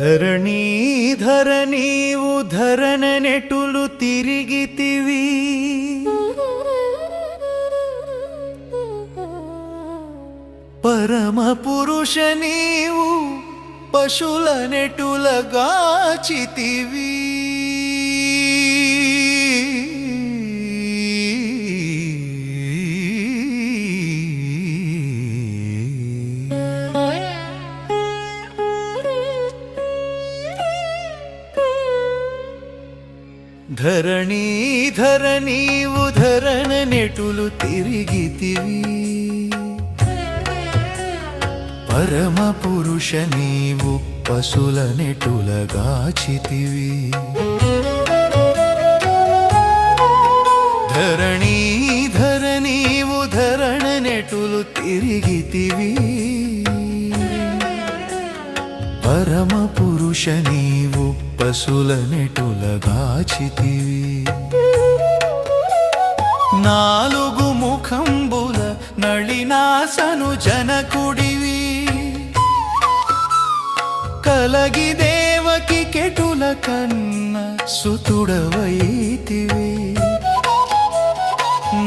ధరణీధర నీవు ధరణ నెటులు తిరిగితివి పరమపురుష నీవు పశుల నెటులగాచితివీ ధరణీధర నీవు ధరన నెటులు తిరిగితివి. పరమ పురుష నీవు పశుల నెటుల గాచితివి. ధరణీధర నీవు ధరణ నెటులు తిరిగితివి. పరమ పురుష నీవు పశుల నెటుల గాచితివి నాలుగు ముఖంబుల నళినాసను జనకుడివి కలగి దేవకి కెటుల కన్న సుతుడవైతివి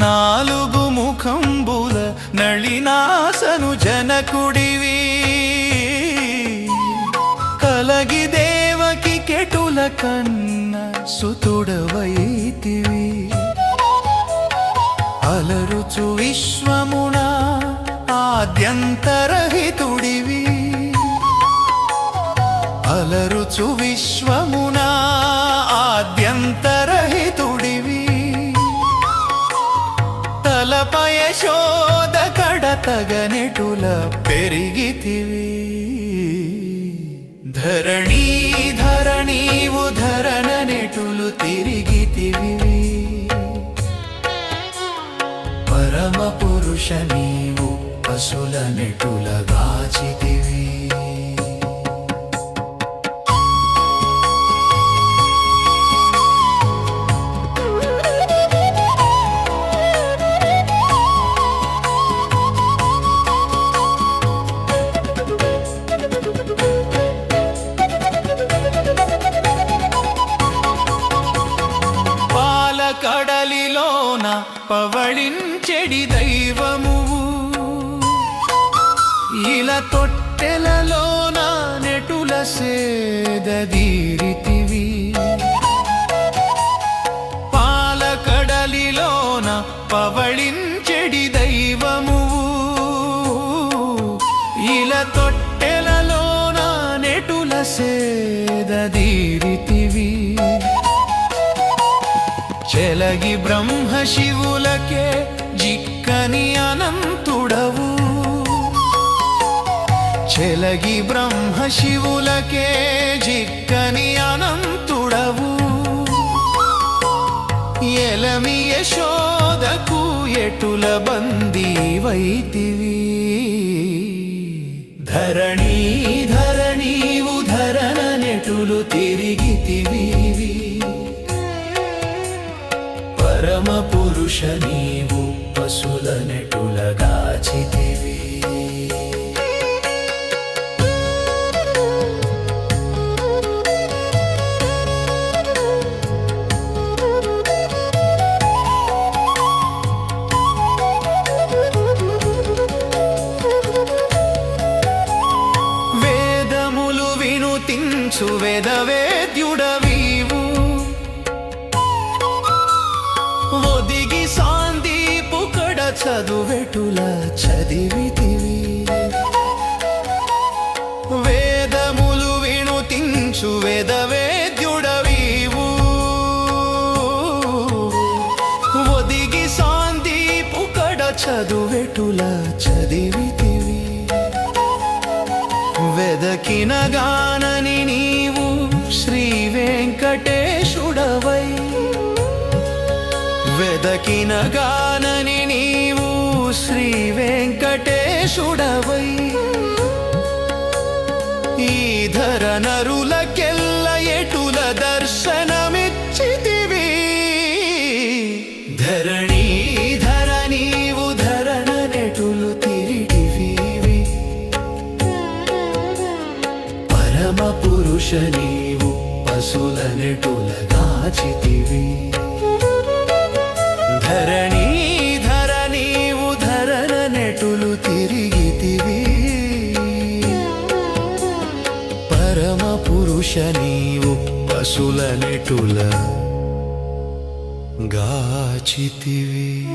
నాలుగు ముఖంబుల నళినాసను జనకుడివి కన్న సుతుడవైతివి. అలరుచు విశ్వమున ఆద్యంతరహితుడివి. అలరుచు విశ్వమున ఆద్యంతరహితుడివి. తలపయ శోధ కడతగనెటుల పెరిగితివి. ధరణీ పురుష నీవు పశుల నెటుల గాచితివి. పవళించెడి దైవము. ఇలా తొట్టెలలోన నెటుల సేదీరితివి పాలకడలిలోన పవళించెడి దైవము చెలగి బ్రహ్మ శివులకే జిక్కని అనంతుడవు. చెలగి బ్రహ్మ శివులకే జిక్కని అనంతుడవు. ఎలమి యశోదకు ఎటుల బందీవైతివి ధరణీ ధరణీవు ధరణ నెటులు తిరిగితివి. పరమ పురుష నీవు పశుల నెటుల గాచితివి. వేదములు వినుతించు వేదవేద్యుడవీవు చదువెటుల చదివితివి. వేదములు వినుతించు వేదవేద్యుడవీవు. ఒదిగి సాందీపు పుకడ చదువెటుల చదివితివి. వెదకిన గానని నీవు శ్రీ వెంకటేశుడవై. వెదకిన గానని వెంకటేశుడవై ఈ ధర నరులకెల్ల ఎటుల దర్శనమిచ్చితివి. ధరణీ ధర నీవు ధరణ నెటులు తిరిగివి పరమ పురుష నీవు పశుల నెటుల దాచితివి. ధరణీ తిరిగితివి. పరమ పురుష నీవు పశుల నెటుల గాచితివి.